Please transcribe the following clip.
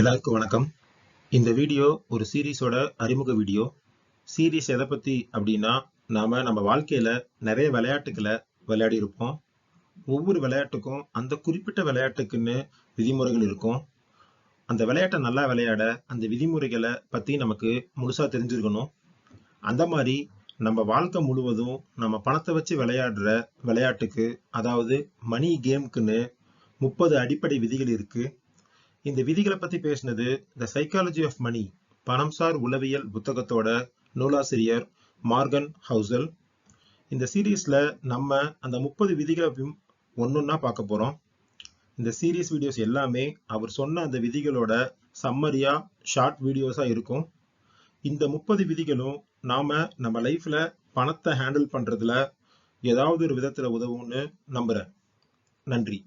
எல்லாருக்கும் வணக்கம். இந்த வீடியோ ஒரு சீரீஸோட அறிமுக வீடியோ. சீரீஸ் எதை பற்றி அப்படின்னா நாம் நம்ம வாழ்க்கையில் நிறைய விளையாட்டுகளை விளையாடி இருப்போம் ஒவ்வொரு விளையாட்டுக்கும் அந்த குறிப்பிட்ட விளையாட்டுக்குன்னு விதிமுறைகள் இருக்கும். அந்த விளையாட்டை நல்லா விளையாட அந்த விதிமுறைகளை பற்றி நமக்கு முழுசாக தெரிஞ்சிருக்கணும். அந்த மாதிரி நம்ம வாழ்க்கை முழுவதும் நம்ம பணத்தை வச்சு விளையாடுற விளையாட்டுக்கு அதாவது மணி கேம்க்குன்னு முப்பது அடிப்படை விதிகள் இருக்குது இந்த விதிகளை பத்தி பேசினது த சைக்காலஜி ஆஃப் மணி பணம் சார் உளவியல் புத்தகத்தோட நூலாசிரியர் மார்கன் ஹவுசல். இந்த சீரீஸ்ல நம்ம அந்த முப்பது விதிகளை ஒன்னொன்னா பார்க்க போறோம். இந்த சீரீஸ் வீடியோஸ் எல்லாமே அவர் சொன்ன அந்த விதிகளோட சம்மரியா ஷார்ட் வீடியோஸா இருக்கும். இந்த முப்பது விதிகளும் நாம நம்ம லைஃப்ல பணத்தை ஹேண்டில் பண்றதுல ஏதாவது ஒரு விதத்துல உதவும்னு நம்புறேன். நன்றி.